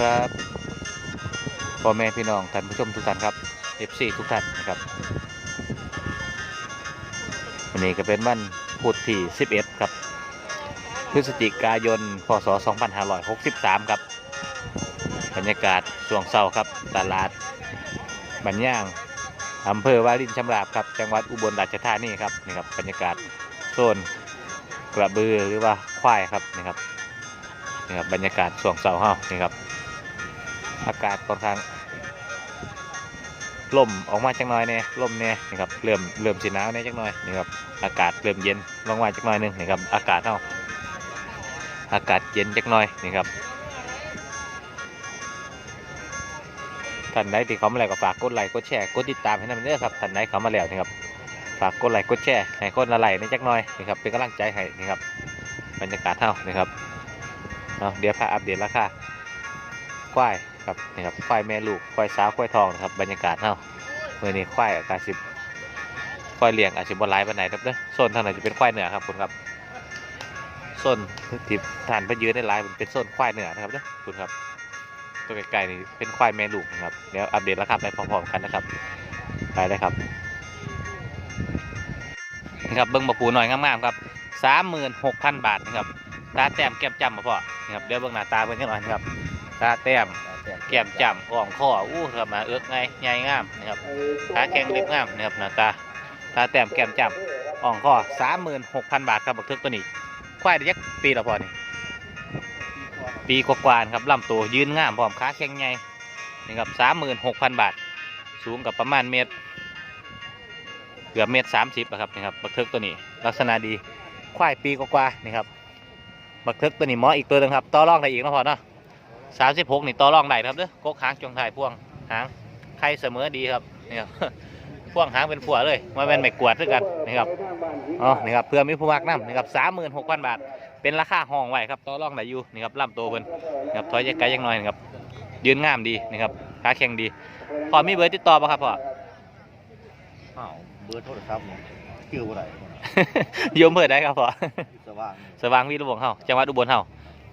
ครับพ่อแม่พี่น้องท่านผู้ชมทุกท่านครับ FC ทุกท่านนะครับวันนี้ก็เป็นวันพุธที่ 11 ครับพฤศจิกายน พศ 2563 ครับ บรรยากาศช่วงเช้าครับ ตลาดบันย่างอำเภอวารินชำราบครับ จังหวัดอุบลราชธานีครับนี่ครับบรรยากาศโซนกระบือหรือว่าควายครับนี่ครับนี่ครับบรรยากาศช่วงเช้าเฮานี่ครับ อากาศค่อนข้างลมออกมาจักหน่อยเนี่ยลมเนี่ยนี่ครับเริ่มเริ่มสีหนาวเนี่ยจักหน่อยนี่ครับอากาศเริ่มเย็นลงมาจักหน่อยหนึงนี่ครับอากาศเฮาอากาศเย็นจักหน่อยนี่ครับท่านใดที่เขามาแล้วก็ฝากกดไลค์กดแชร์กดติดตามให้นำเด้อครับท่านใดเขามาแล้วนี่ครับฝากกดไลค์กดแชร์ให้คนละไลค์ในจักหน่อยนี่ครับเป็นกำลังใจให้นี่ครับบรรยากาศเฮานี่ครับเอาเดี๋ยวพาอัปเดตราคาควาย ครับนี่ครับควายแม่ลูกควายสาวควายทองนะครับบรรยากาศเฮาเมื่อนี้ควายอากาศิบควายเลี้ยงอาจจะบนไลายปานไหนครับเด้อโซนทางไหนจะเป็นควายเหนือครับคุณครับโซนที่ฐานไปยืนในไลายมันเป็นโซนควายเหนือนะครับเด้อคุณครับตัวไกลๆนี่เป็นควายแม่ลูกนะครับเดี๋ยวอัปเดตราคาไปพร้อมๆกันนะครับไปเลยครับนี่ครับเบิ้งบะปูหน่อยงามๆครับสามหมื่นหกพันบาทนะครับตาแต้มแก้มจำมาพ่อนี่ครับเดี๋ยวเบิ่งหน้าตาเพิ่นจังหน่อยนะครับ ตาแต้มแก้มจำอ่องข้ออู้ครับมาเอื้อกไงใหญ่งามนะครับตาแข็งเล็บงามนะครับหน้าตาตาแต้มแก้มจำอ่องข้อสามหมื่นหกพันบาทครับบักทึกตัวนี้ควายได้ยักปีละพอนี่ปีกว่าๆนะครับลำตัวยืนงามพร้อมขาแข็งใหญ่นี่ครับสามหมื่นหกพันบาท สูงกับประมาณเมตรเกือบเมตรสามสิบครับนี่ครับบักทึกตัวนี้ ลักษณะดีควายปีกว่าๆนี่ครับบักทึกตัวนี้หมออีกตัวหนึงครับต่อรองได้อีกเนาะพอเนาะ สามสิบหกนี่ต่อรองได้ครับเด้อกกหางจงถ่ายพ่วงหางใครเสมอดีครับนี่ครับพ่วงหางเป็นผัวเลยมาเป็นไม่กวาดด้วยกันนี่ครับอ๋อนี่ครับเพื่อมีผู้มักน้ำนี่ครับสามหมื่นหกพันบาท เป็นราคาห้องไว้ครับต่อรองได้อยู่นี่ครับลำตัวเพิ่นนี่ครับถอยจะไกลยังน้อยนี่ครับยืนงามดีนี่ครับขาแข็งดีพอมีเบอร์ติดต่อป่ะครับพ่ออ้าวเบอร์โทรศัพท์เนี่ยชื่อว่าไรโยมเบอร์ได้ครับพ่อสว่างสว่างวีระวงเฮาจังหวัดอุบลเฮา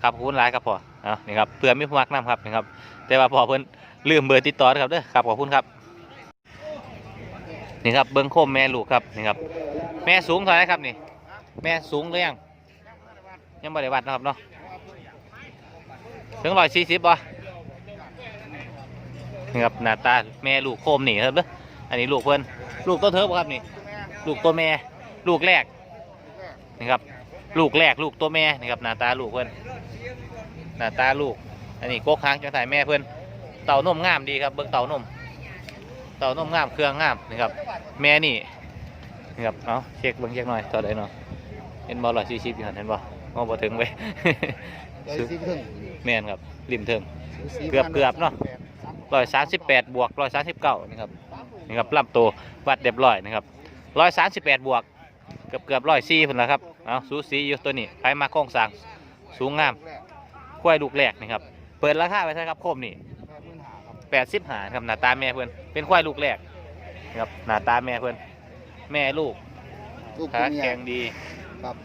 ครับขอบคุณหลายครับพ่อ เอานี่ครับเพื่อมีผู้มักน้ำครับนี่ครับ แต่ว่าพ่อเพิ่นลืมเบอร์ติดต่อนะครับเด้อครับขอบคุณครับนี่ครับเบิ้งโคมแม่ลูกครับนี่ครับ แม่สูงเท่าไหรครับนี่ แม่สูงหรือยังยังบ่ได้วัดนะครับเนาะถึงร้อยสี่สิบป่ะนี่ครับหน้าตาแม่ลูกโคมหนีครับเด้ออันนี้ลูกเพิ่นลูกตัวเทิบครับนี่ ลูกตัวแม่ ลูกแรกนี่ครับ ลูกแรกลูกตัวแม่นี่ครับหน้าตาลูกเพื่อน น้าตาลูก อันนี้โกกค้างจังสายแม่เพื่อนเต่านมงามดีครับเบิ้งเต่านมเต่านมงามเครื่องงามนี่ครับ แม่นี่นี่ครับเอาเช็คเบิ้งเช็คหน่อยต่อได้เนาะเห็นบอลลอยซีชิปอยู่หันเห็นบอมองบ่ถึงไปร้อยสิบครึ่งแม่นครับริมเทิงเกือบเกือบเนาะร้อยสามสิบแปดบวกร้อยสามสิบเก้านี่ครับนี่ครับลำตัววัดเรียบร้อยนะครับร้อยสามสิบแปดบวกเกือบเกือบร้อยสี่พุ่นละครับเอาสูสีอยู่ตัวนี้ใครมาโค้งสร้างสูงงาม ควายลูกแรกนี่ครับ เปิดราคาไปใช่ครับโคมนี่แปดสิบหาครับหน้าตาแม่เพื่อนเป็นควายลูกแรกนะครับหน้าตาแม่เพื่อนแม่ลูกลูกขาตัวเมียแข็งดี ครับ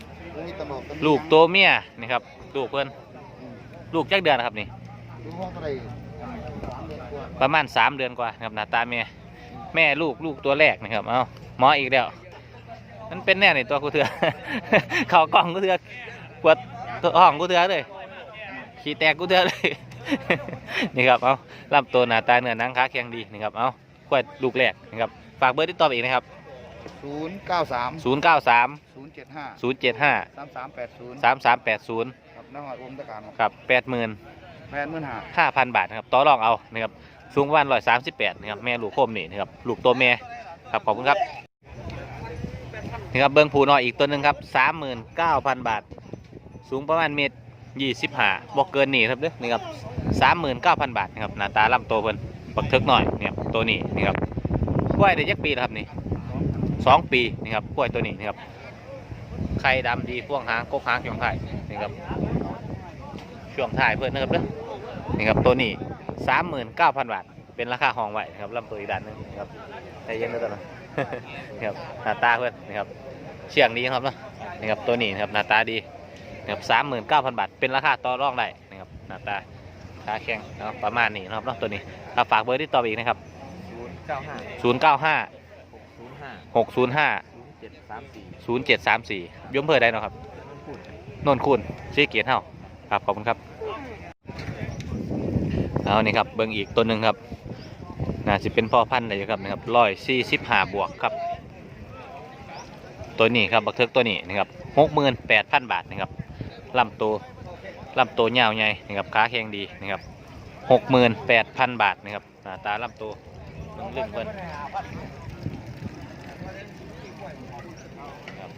มีตลอดลูกตัวเมียนี่ครับลูกเพื่อนลูกจักเดือนนะครับนี่ ลูกห้องเท่าไหรสามเดือนกว่าประมาณสามเดือนกว่านะครับหน้าตาแม่แม่ลูกลูกตัวแรกนะครับ เอาหมออีกแล้วมันเป็นแน่ในตัวกูเถื่อ เขากล่องกูเถื่อปวดตัวห้องกูเถื่อเลย ขี้แตกกูเถื่อเลย นี่ครับเอาลำตัวหน้าตาเนื้อหนังขาแข็งดีนี่ครับเอาขวดลูกแรกนะครับฝากเบอร์ติดต่ออีกนะครับศูนย์เก้าสามศูนย์เก้าสามศูนย์เจ็ดห้าศูนย์เจ็ดห้าสามสามแปดศูนย์สามสามแปดศูนย์ครับน้องหอยอมตะการครับแปดหมื่นแปดหมื่นห้าห้าพันบาทนะครับต่อรองเอานะครับสูงประมาณร้อยสามสิบแปดนะครับแม่ลูกโคมนี่นะครับลูกตัวแม่ครับขอบคุณครับนี่ครับเบิ้งผูน้อยอีกตัวหนึ่งครับสามหมื่นเก้าพันบาท สูงประมาณเมตร ยี่สิบห้าบอกเกินนี่ครับเด้อนี่ครับสามหมื่นเก้าพันบาทนะครับหน้าตาลำโตวเพิ่นบักเทิกหน่อยเนี่ยตัวนี้นี่ครับกล้วยได้ยักปีแล้วครับนี่สองปีนี่ครับกล้วยตัวนี้นี่ครับไข่ดำดีพ่วงหางกกหางช่วงถ่ายนี่ครับช่วงถ่ายเพื่อนนะครับเด้อนี่ครับตัวนี้สามหมื่นเก้าพันบาทเป็นราคาห้องไหวนะครับลำตัวอีกด้านหนึงนะครับใจเย็นด้วยตัวนะนี่ครับหน้าตาเพื่อนนี่ครับเชียงดีครับนะนี่ครับตัวนี้นะครับหน้าตาดี นี่ครับสามหมื่นเก้าพันบาท เป็นราคาต่อรองได้นะครับหน้าตาขาแข็งเนาะประมาณนี้นะครับเนาะตัวนี้ครับฝากเบอร์ที่ต่อไปอีกนะครับศูนย์เก้าห้า095หกศูนย์ห้า605ศูนย์เจ็ดสามสี่0734ยมเพื่อได้เนาะครับพูดนนคุณซีเกียรติเฮาครับขอบคุณครับเอานี่ครับเบิ่งอีกตัวหนึ่งครับน่าสิเป็นพ่อพันธุ์เลยครับนะครับร้อยสี่สิบห้าบวกครับ ตัวนี้ครับบักเทิกตัวนี้นะครับหกหมื่นแปดพันบาทนะครับ ลำตัวลำตัวยาวใหญ่นะครับขาแข็งดีนะครับหกหมื่นแปดพันบาทนะครับหน้าตาลำตัวเบิ่งเรื่องเพิ่นครับ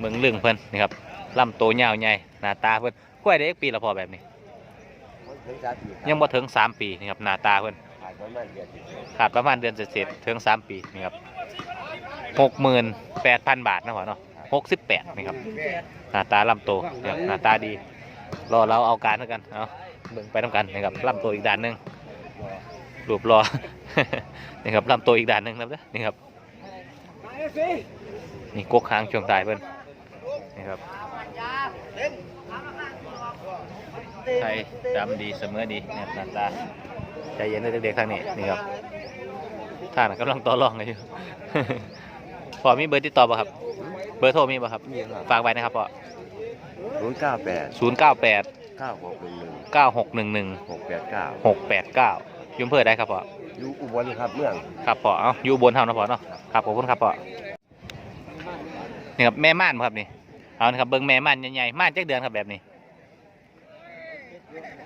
เบิ่งเรื่องเพิ่นนะครับลำตัวยาวใหญ่หน้าตาเพิ่นกล้วยได้อีกปีละพอแบบนี้ถึงสามปียังบ่ถึงสามปีนะครับหน้าตาเพิ่นผ่านประมาณเดือนที่ขาดประมาณเดือนเศษๆถึงสามปีนี่ครับหกหมื่นแปดพันบาทนะพ่อเนาะ หกสิบแปดนี่ครับหน้าตาลำโตนะครับหน้าตาดี รอเราเอาการเท่ากันเอาเบิ่งไปทำกันนะครับลำโตอีกด้านหนึ่งรูปรอนี่ครับลำโตอีกด้านหนึ่งนะครับนี่ครับนี่กกหางช่วงตายเพิ่นนี่ครับไทยดำดีเสมอดีเนี่ยหน้าตาใจเย็นเลยเด็กๆทางนี้นี่ครับท่านกำลังต่อรองกันอยู่ พอมีเบอร์ติดต่อป่ะครับ เบอร์โทรมีป่ะครับมีครับฝากไว้นะครับพ่อศูนย์เก้าแปดศูนย์เก้าแปดเก้าหกหนึ่งหนึ่งเก้าหกหนึ่งหนึ่งหกแปดเก้าหกแปดเก้ายุ่มเพื่อได้ครับพ่อ อยู่อุบลครับเมืองครับพ่อ เอาอยู่บนเท่านะพ่อเนาะ ครับขอบคุณครับพ่อ นี่ครับแม่ม่านบ่ครับนี่ เอานะครับเบิ้งแม่ม่านใหญ่ๆม่านเจ็ดเดือนครับแบบนี้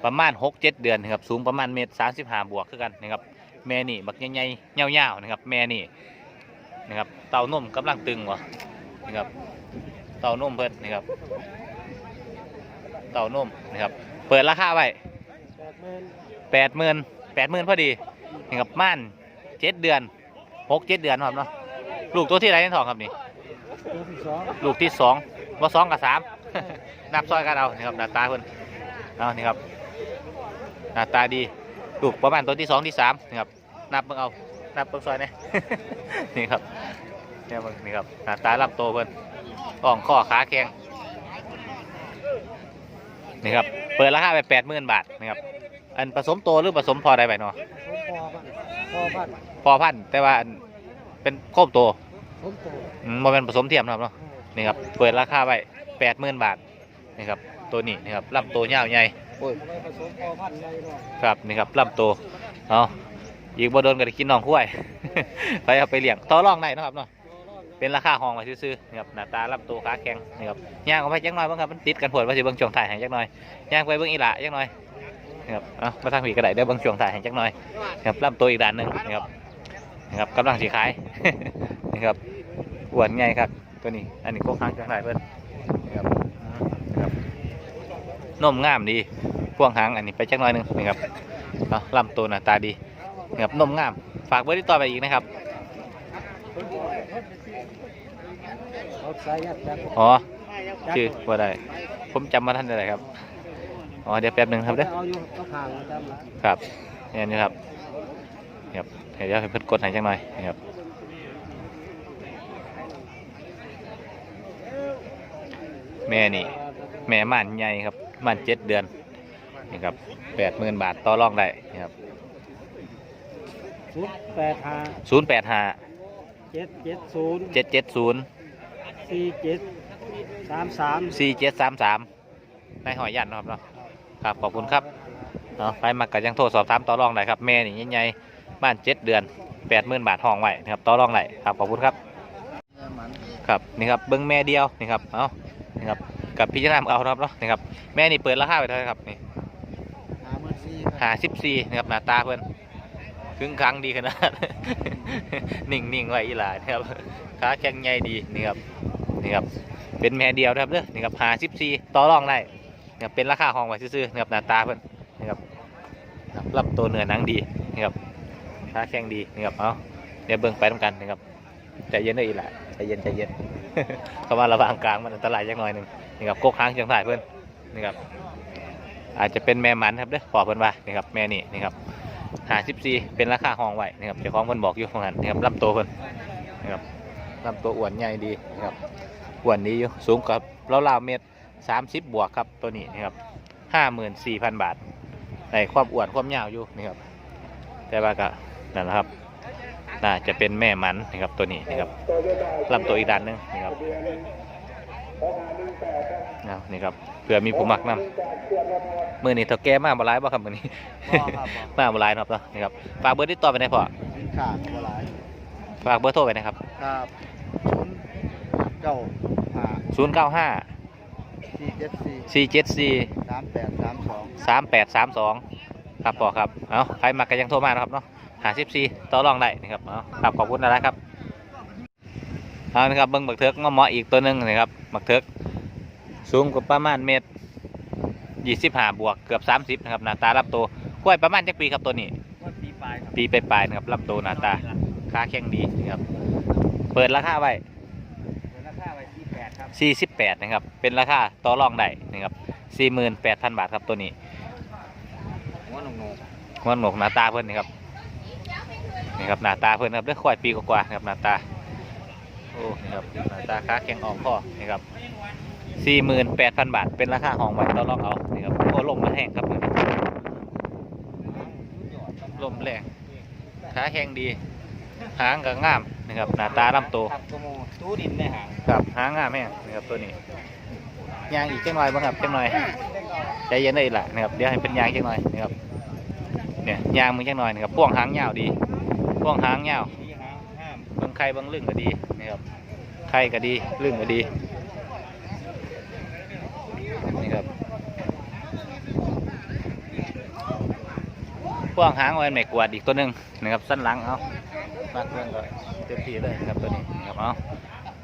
ประมาณหกเจ็ดเดือนนะครับ สูงประมาณเมตรสามสิบห้าบวกคือกันนะครับ แม่นี่บักใหญ่ๆเงาวๆนะครับ แม่นี่นะครับ เต้านมกำลังตึงวะ นะครับเต้านมเพิ่นนะครับเต้านมนะครับ เปิดราคาไว้แปดหมื่นแปดหมื่นพอดีนะครับม่านเจ็ดเดือนหกเจ็ดเดือนครับเนาะลูกตัวที่ไรในท้องครับนี่ลูกที่สองว่าสองกับสามนับซอยกันเอานี่ครับหน้าตาเพิ่นเอานี่ครับหน้าตาดีลูกประมาณตัวที่สองที่สามนี่ครับนับเบิ่งเอานับเบิ่งซอยเนี่ยนี่ครับ เนี่ยเบิ่งนี่ครับหน้าตาลำโตเพิ่นอ่องข้อขาแข็งนี่ครับเปิดราคาไปแปดหมื่นบาทนะครับอันผสมโตหรือผสมพอได้ไปเนาะพ่อพันพอพันธุ์แต่ว่าอันเป็นโคมโตผมโตอืมบ่เป็นผสมเทียมนะครับเนาะนี่ครับเปิดราคาไว้แปดหมื่นบาทนี่ครับตัวนี้นี่ครับลำตัวยาวใหญ่โอ้ยไปผสมพ่อพันธุ์ได้ด้วยครับนี่ครับลำตัวเอาอีกบ่โดนก็ได้กินน้องคุ้ย ไปเอาไปเลี้ยงต่อรองได้เนาะครับเนาะ เป็นราคาห้องไว้ซื่อๆนี่ครับหน้าตาลำตัวขาแข็งนี่ครับย่างออกไปจักหน่อยบ้างครับมันติดกันผลว่าสิเบิ่งช่วงถ่ายให้จักหน่อยย่างไปเบิ่งอีหละจักหน่อยนี่ครับเอามาทางผีก็ไดได้เบิ่งช่วงถ่ายให้จักหน่อยนี่ครับลำตัวอีกด้านหนึ่งนี่ครับนี่ครับกำลังสีขายนี่ครับอ้วนใหญ่ครับตัวนี้อันนี้ก็ค้างช่วงถ่ายเพิ่นนี่ครับนี่ครับนมงามดีพ่วงหางอันนี้ไปจักหน่อยหนึงนี่ครับเอาลำตัวหน้าตาดีนี่ครับนมงาม ฝากเบอร์ที่ต่อไปอีกนะครับ เขาใส่ยัดจัก อ๋อชื่อว่าได้ ผมจำมาท่านได้ครับ อ๋อเดี๋ยวแป๊บหนึ่งครับเด้อครับนี่นี่ครับครับเดี๋ยวให้เพิ่นกดให้จักหน่อยนี่ครับแม่นี่ แม่ม่านใหญ่ครับม่านเจ็ดเดือนนี่ครับแปดหมื่นบาทต่อรองได้นี่ครับศูนย์แปดห้าศูนย์แปดห้า เจ็ดเจ็ดศูนย์เจ็ดเจ็ดศูนย์สี่เจ็ดสามสามสี่เจ็ดสามสามนายหอยยันเนาะครับเนาะครับขอบคุณครับเอาไปมากับยังโทรสอบถามต่อรองได้ครับแม่นี่ใหญ่ๆบ้านเจ็ดเดือนแปดหมื่นบาทห้องไว้นะครับต่อรองได้ครับขอบคุณครับครับนี่ครับเบิ้งแม่เดียวนี่ครับเอานี่ครับกับพิจารณาเอาครับเนาะนี่ครับแม่นี่เปิดราคาไปเท่าไหร่ครับนี่หาเมื่อสี่หาสิบสี่นะครับหน้าตาเพื่อน ครึ่งครั้งดีขนาด นิ่งนิ่งๆไว้อีหลานะครับขาแข็งใหญ่ดีนี่ครับนี่ครับเป็นแม่เดียวนะครับเด้อนี่ครับหาสิบสี่ต่อรองได้นะครับเป็นราคาห้องไว้ซื่อๆนะครับหน้าตาเพื่อนนี่ครับรับตัวเนื้อหนังดีนี่ครับขาแข็งดีนี่ครับเอาเดี๋ยวเบิ่งไปทำกันนะครับใจเย็นเด้ออีหลาใจเย็นใจเย็นเข้ามาระหว่างกลางมันอันตรายจักหน่อยหนึ่งนี่ครับโกกค้างเชียงถ่ายเพื่อนนี่ครับอาจจะเป็นแม่มันครับเด้อปอเพิ่นว่านี่ครับแม่นี่นี่ครับ หาสิบสี่เป็นราคาห้องไว้นี่ครับเจ้าของเพิ่นบอกอยู่ของนั้นนี่ครับลำตัวเพิ่นนี่ครับลำตัวอ้วนใหญ่ดีนี่ครับอ้วนดีอยู่สูงกับราวๆเมตรสามสิบบวกครับตัวนี้นี่ครับห้าหมื่นสี่พันบาทในความอ้วนความยาวอยู่นี่ครับแต่ว่าก็นั่นแหละครับน่าจะเป็นแม่มันนะครับตัวนี้นะครับลำตัวอีกด้านหนึงนี่ครับ เอานี่ครับเผื่อมีผู้มักนำมือนี้เท่าแก่มากบ่ร้ายบ่ครับมือนี้บ่ครับบ่มากบ่ร้ายเนาะเนาะนี่ครับฝากเบอร์ติดต่อไปได้พอสินค้าบ่หลายฝากเบอร์โทรไปนะครับครับเก้าห้าศูนย์เก้าห้าสี่เจ็ดสี่สี่เจ็ดสี่สามแปดสามสองสามแปดสามสองครับพอครับ เอาใครมากันยังโทรมานะครับเนาะหาสิบสี่ต่อรองได้นะครับ เอาครับขอบคุณนะครับ เอานะครับเบิ้งบักเทิกงอหมออีกตัวหนึ่งนะครับบักเทิกสูงกว่าประมาณเมตรยี่สิบห้าบวกเกือบสามสิบนะครับหน้าตารับตัวกล้วยประมาณจักปีครับตัวนี้วันปีปลายครับปีปลายๆนะครับรับตัวหน้าตาค่าแข้งดีนะครับเปิดราคาไว้เดี๋ยวราคาไว้ที่แปดครับสี่สิบแปดนะครับเป็นราคาต่อรองได้นะครับสี่หมื่นแปดพันบาทครับตัวนี้หัวหนงงหัวหนวกหน้าตาเพื่อนนี่ครับนี่ครับหน้าตาเพื่อนครับได้ควายปีกว่าๆนะครับหน้าตา โอ้นี่ครับหน้าตาค้าแข็งอ่องข้อนี่ครับสี่หมื่นแปดพันบาท เป็นราคาห้องไว้ต่อรองเอานี่ครับโอ้ลมมาแห้งครับนี่ลมแรงขาแข็งดี หางก็งามนะครับหน้าตาลำโตวครับกระโมตู้ดินในหางครับหางงามแห้งนะครับตัวนี้ยางอีกจังหน่อยบ้างครับจังหน่อยใจเย็นเลยล่ะนะครับเดี๋ยวให้เป็นยางจังหน่อยนะครับเนี่ยยางมึงจังหน่อยนะครับพ่วงหางยาวดีพ่วงหางยาวที่หางห้ามเบิ่งไข่เบิ่งลึงก็ดีนะครับ ไข่ก็ดีลึงก็ดีนี่ครับพ่วงหางไว้ไม่กวาดอีกตัวหนึ่งนะครับสั้นหลังเอามากเพื่อนก็เต็มที่เลยนะครับตัวนี้นะครับเอา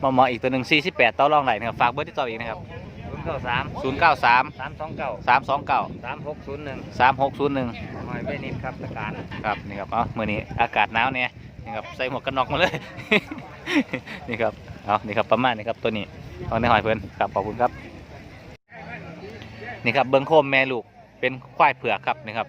มาหมออีกตัวหนึ่ง48ต่อรองไหนนะครับฝากเบอร์ที่ต่ออีกนะครับศูนย์เก้าสาม093สามสองเก้า329สามหกศูนย์หนึ่ง3601หอยไม่นิดครับตะการครับนี่ครับเอามื่อนี้อากาศหนาวเนี่ยนี่ครับใส่หมวกกันน็อกมาเลย นี่ครับ เอานี่ครับประมาณนี้ครับตัวนี้เอาในหอยเพื่อนครับขอบคุณครับ นี่ครับเบิ้งโคมแม่ลูกเป็นควายเผือกครับนี่ครับ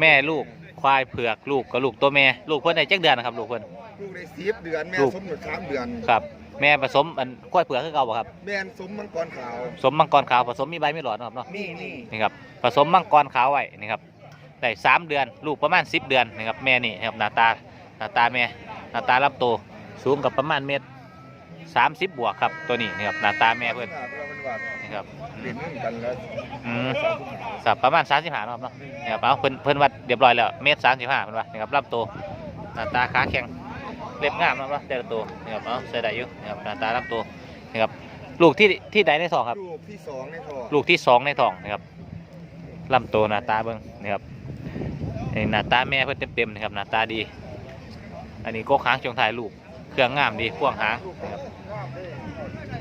แม่ลูกควายเผือกลูกกับลูกตัวแม่ลูกเพื่อนได้จักเดือนนะครับลูกเพื่อน ลูกได้สิบเดือนแม่ลูก สมอยู่สามเดือน ครับ แม่ผสมอันควายเผือกคือเก่าบ่ครับ แม่นสมมังกรขาวผสมมังกรขาวผสมมีใบมีหลอดนะครับเนาะ นี่นี่นี่ครับผสมมังกรขาวไว้นี่ครับได้สามเดือนลูกประมาณสิบเดือนนะครับแม่นี่นะครับหน้าตาหน้าตาแม่หน้าตาลำโตสูงกับประมาณเมตร สามสิบบวกครับตัวนี้นี่ครับหน้าตาแม่เพื่อนเราเป็นว่านี่ครับเรียนกันแล้วอืมสับประมาณสามสิบห้าครับเนาะนี่ครับเอาเพิ่นเพิ่นวัดเรียบร้อยแล้วเมตรสามสิบห้าเพิ่นว่านี่ครับลำโตหน้าตาขาแข็งเล็บงามเนาะเนาะแต่ละตัวนี่ครับเอาใส่ได้อยู่นี่ครับหน้าตาลำโตนี่ครับลูกที่ที่ใดในสองครับ ลูกที่สองในท้องลูกที่สองในท้องนะครับลำตัวหน้าตาเบิ้งนะครับนี่หน้าตาแม่เพิ่นเต็มๆนะครับหน้าตาดี อันนี้ก็ค้างจงถ่ายลูก เครื่องงามดีพ่วงหางนะครับ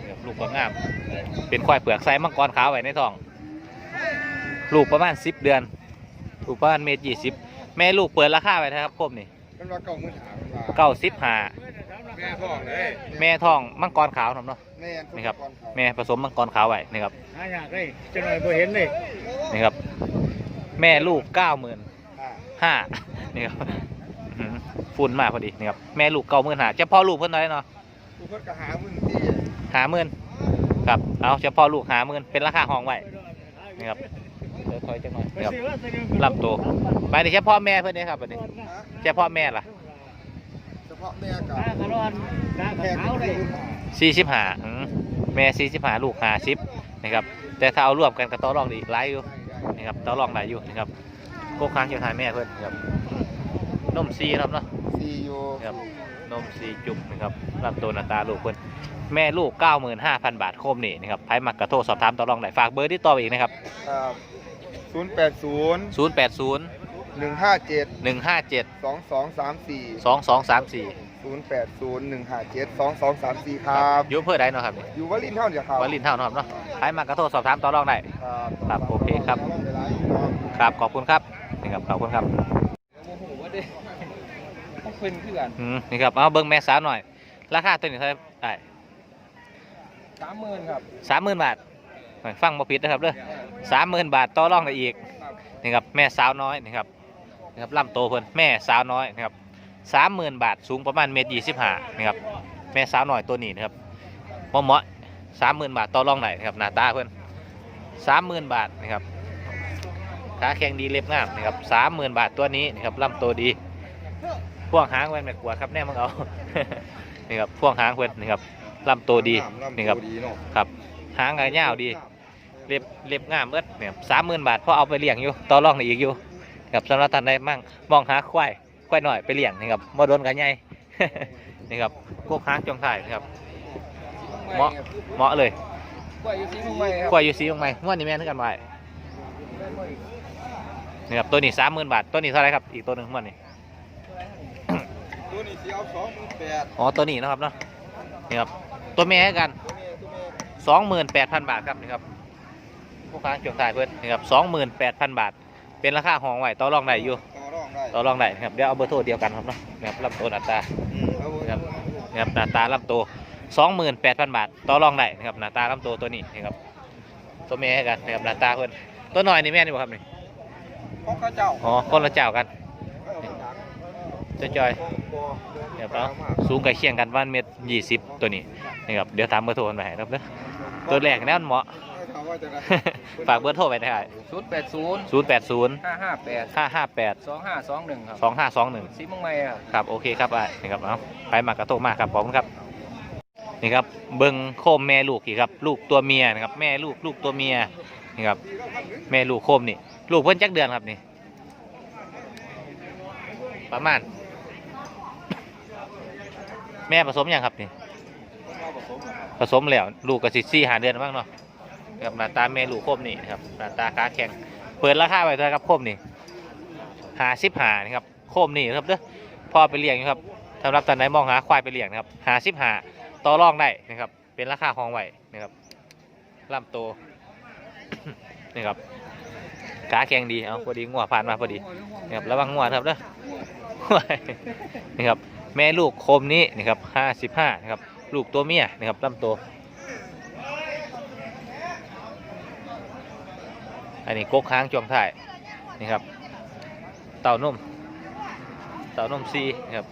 นะครับลูกก็งาม เป็นควายเปลือกไซส์มังกรขาวไว้ในท้อง ลูกประมาณสิบเดือนลูกประมาณเมตรยี่สิบแม่ลูกเปิดราคาไว้นะครับครบนี่เป็นว่าเก่ามือถามว่าเก้าสิบห้าแม่ท้องเลยแม่ท้องมังกรขาวครับเนาะแม่สมนี่ครับมังกรขาวแม่ผสมมังกรขาวไว้นะครับหายากเลยจะหน่อยบ่เห็นเลยนี่ครับ แม่ลูกเก้าหมื่นอ่าห้านี่ครับอื้อหือ ฝุ่นมากพอดีนี่ครับแม่ลูกเก้าหมื่นหาเฉพาะลูกเพิ่นน้อยเนาะลูกเพิ่นก็หามึงที่หาหมื่นครับเอาเฉพาะลูกหาหมื่นเป็นราคาห้องไว้นี่ครับเดี๋ยวถอยจังหน่อยนี่ครับลำตัวไปนี่เฉพาะแม่เพิ่นนี่ครับอันนี้ฮะเฉพาะแม่ล่ะเฉพาะแม่กับตากระรอนตาแม่ขาวเลยสี่สิบห้าแม่สี่สิบห้าลูกห้าสิบนะครับแต่ถ้าเอารวมกันก็ต่อรองได้อีกหลายอยู่นี่ครับต่อรองได้อยู่นะครับโกค้างเกี่ยวทายแม่เพิ่นนี่ครับ นมซีครับเนาะซีอยู่นะครับนมสีจุกนะครับรับตัวหน้าตาลูกเพิ่นแม่ลูก 95,000 บาทโคมนี่นะครับไผมักกระโทรสอบถามต่อรองได้ฝากเบอร์ที่ต่อไปอีกนะครับครับศูนย์แปดศูนย์080 หนึ่งห้าเจ็ด157 สองสองสามสี่2234ศูนย์แปดศูนย์หนึ่งห้าเจ็ดสองสองสามสี่ครับอยู่อำเพื่อใดเนาะครับนี่อยู่วลินเท่าเดียวครับวาลินเท่าเนาะครับเนาะไผมักกระโทรสอบถามต่อรองได้ ครับ ครับโอเคครับเวลาอยู่เนาะครับขอบคุณครับนี่ครับขอบคุณครับโมโหว่าเด้ ต้องเป็นคือกันอืมนี่ครับเอาเบิ่งแม่สาวหน่อย ราคาตัวนี้เท่าไหร่ได้สามหมื่นครับ30,000บาทฟังบ่ผิดนะครับเด้อ30,000บาทต่อรองได้อีกนี่ครับแม่สาวน้อยนี่ครับนี่ครับลำโตเพิ่นแม่สาวน้อยนะครับสามหมื่นบาทสูงประมาณเมตรยี่สิบห้านี่ครับแม่สาวน้อยตัวนี้นะครับเหมาะเหมาะสามหมื่นบาทต่อรองไหนนะครับหน้าตาเพิ่นสามหมื่นบาทนะครับขาแข็งดีเล็บงามนะครับสามหมื่นบาทตัวนี้นะครับลำตัวดี พ่วงหางแวนแม่กวดครับแน่มึงเอา นี่ครับพ่วงหางเพื่อนนี่ครับลำตัวดีนี่ครับดีเนาะครับหางก็ยาวดีเล็บเล็บงามเอิดเนี่ยสามหมื่นบาทพอเอาไปเลี้ยงอยู่ต่อรองได้อีกอยู่ครับสำหรับท่านใดมั่งมองหาควายควายหน่อยไปเลี้ยงนี่ครับมาโดนกันใหญ่นี่ครับพวกหางจงถ่ายนะครับเหมาะเหมาะเลยกล้วยอยู่สีมึงไม่ครับควายอยู่สีตรงไหนม้วนนี่แม่นเท่ากันไว้นี่ครับตัวนี้สามหมื่นบาทตัวนี้เท่าไหรครับอีกตัวหนึ่งม้วนนี่ ตัวนี้สีเอาสองหมื่นแปดอ๋อตัวนี้เนาะครับเนาะนี่ครับตัวแม่กันตัวนี้ตัวนี้สองหมื่นแปดพันบาทครับนี่ครับพวกค้างจงถ่ายเพื่อนนี่ครับสองหมื่นแปดพันบาท เป็นราคาห้องไหวต่อรองได้อยู่ต่อรองได้ต่อรองได้นะครับเดี๋ยวเอาเบอร์โทรเดียวกันครับเนาะนะครับลำตัวหน้าตาอืมเอาไว้ครับนะครับหน้าตาลำตัวสองหมื่นแปดพันบาทต่อรองได้นะครับหน้าตาลำตัวตัวนี้นะครับตัวแม่กันนะครับหน้าตาเพื่อนตัวน้อยนี่แม่นี่บ่ครับนี่ของข้าเจ้าอ๋อคนละเจ้ากัน จอยๆเดี๋ยวเราสูงใกล้เคียงกันวันเมตรยี่สิบตัวนี้นะครับเดี๋ยวตามเบอร์โทรกันไปให้ครับเด้อตัวแรกแน่นเหมาะถามว่าจะได้ฝากเบอร์โทรไปได้ศูนย์แปดศูนย์ศูนย์แปดศูนย์ห้าห้าแปดห้าห้าแปดสองห้าสองหนึ่งครับสองห้าสองหนึ่งสีมึงไม่ครับครับโอเคครับอะนี่ครับเอาไปมากระโตมากครับขอบคุณครับนี่ครับเบิ้งโคมแม่ลูกอีกครับ ลูกตัวเมียนะครับแม่ลูกลูกตัวเมียนี่ครับแม่ลูกโคมนี่ ลูกเพิ่นจักเดือนครับนี่ ประมาณ แม่ผสมยังครับนี่ผสมแล้วลูกกระสิซี่หาเดือนบ้างเนาะนี่ครับหน้าตาแม่ลูกโคมนี่นะครับหน้าตาขาแข็งเปิดราคาไปเท่าครับโคมนี่หาสิบหานี่ครับโคมนี่นะครับเด้อพ่อไปเลี้ยงอยู่ครับสำหรับตอนไหนมองหาควายไปเลี้ยงนะครับหาสิบหาต่อรองได้นะครับ เป็นราคาของไหวนะครับลำโตนี่ครับขาแข็งดีเอาพอดีงัวผ่านมาพอดีนี่ครับระวังงัวครับเด้อนี่ครับ แม่ลูกโคมนี้นะครับห้าสิบห้านะครับ ลูกตัวเมียนะครับลำตัว อันนี้กกค้างจวงถ่ายนี่ครับ เต่านม เต่านมซีนะครับ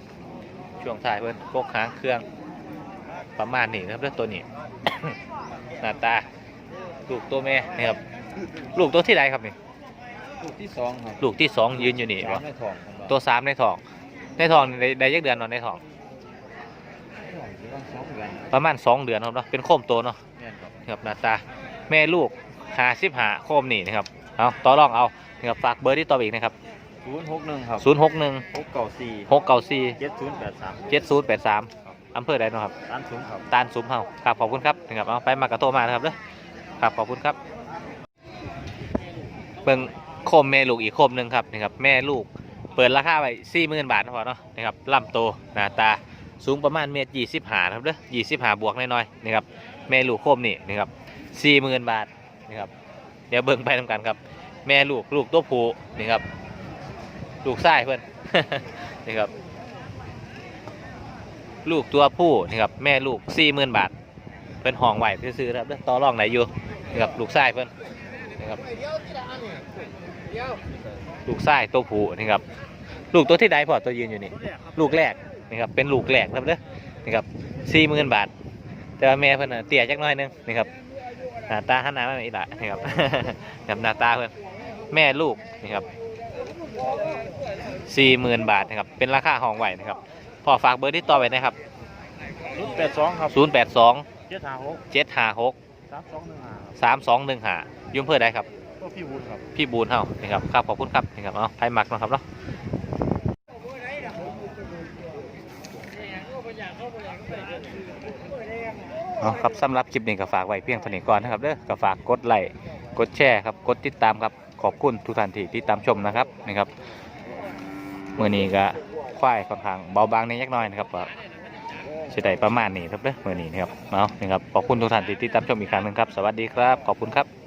ช่วงถ่ายเพิ่นกกค้างเครื่องประมาณนี้นะครับเรื่องตัวนี้ หน้าตา ลูกตัวแม่นะครับ ลูกตัวที่ใดครับนี่ ลูกที่สองครับ ลูกที่สองยืนอยู่นี่สามวะในทองครับตัวสามในท้อง ในท้องนี่ได้ได้ยักเดือนเนอนในท้องประมาณสองเดือนประมาณสองเดือนครับเนาะเป็นโคมโตเนาะแม่นครับนะครับหน้าตาแม่ลูกหาสิบหาโคมนี่นะครับเอาต่อรองเอานะครับฝากเบอร์ที่ต่ออีกนะครับศูนย์หกหนึ่งครับศูนย์หกหนึ่งหกเก้าสี่หกเก้าสี่เจ็ดศูนย์แปดสามเจ็ดศูนย์แปดสามอำเภอใดเนาะครับ ร้านซุ้มครับ ตาลสุมเฮาครับขอบคุณครับนะครับเอาไปมากระโทรมานะครับเด้อครับขอบคุณครับเบิ่งโคมแม่ลูกอีกโคมหนึ่งครับนี่ครับแม่ลูก เปิดราคาไว้สี่หมื่นบาทนะพอเนาะนะครับลำโตหน้าตาสูงประมาณเมตรยี่สิบหาครับเด้อยี่สิบหาบวกน้อยๆนะครับแม่ลูกโคมนี่นะครับสี่หมื่นบาทนะครับเดี๋ยวเบิ่งไปทำกันครับ แม่ลูกลูกตัวผู้นี่ครับลูกไส้เพื่อนนี่ครับลูกตัวผู้นี่ครับแม่ลูกสี่หมื่นบาท เพิ่นห้องไหวซื้อครับเด้อต่อรองไหนอยู่นี่ครับลูกไส้เพิ่อน นี่ครับ ลูกไส้ตัวผู้นี่ครับ ลูกตัวที่ใดพอตัวยืนอยู่นี่ ลูกแรกนี่ครับ เป็นลูกแรกครับเด้อนี่ครับสี่หมื่นบาท แต่ว่าแม่เพิ่นน่ะเตี้ยจักหน้อยหนึงนี่ครับหน้าตาหันหน้ามาอีกละนี่ครับแบบหน้าตาเพิ่นแม่ลูกนี่ครับสี่หมื่นบาทนะครับ เป็นราคาห้องไหวนะครับพอฝากเบอร์ที่ต่อไปนะครับศูนย์แปดสองครับศูนย์แปดสองเจ็ดห้าหกเจ็ดห้าหกสามสองหนึ่งห้า สามสองหนึ่งหายุ่มเพื่อใดครับก็พี่วุฒิครับ พี่บูนเฮานี่ครับครับขอบคุณครับนี่ครับเอาไพ่มักเนาะครับเนาะเอาครับสำหรับคลิปนี้ก็ฝากไว้เพียงเท่านี้ก่อนนะครับเด้อก็ฝากกดไลค์กดแชร์ครับกดติดตามครับขอบคุณทุกท่านที่ติดตามชมนะครับนี่ครับเมื่อนี้ก็ควายค่อนข้างเบาบางในยักหน้อยนะครับก็สิได้ประมาณนี้ครับเด้อเมื่อนี้นะครับเอานี่ครับขอบคุณทุกท่านที่ติดตามชมอีกครั้งหนึ่งครับ สวัสดีครับขอบคุณครับ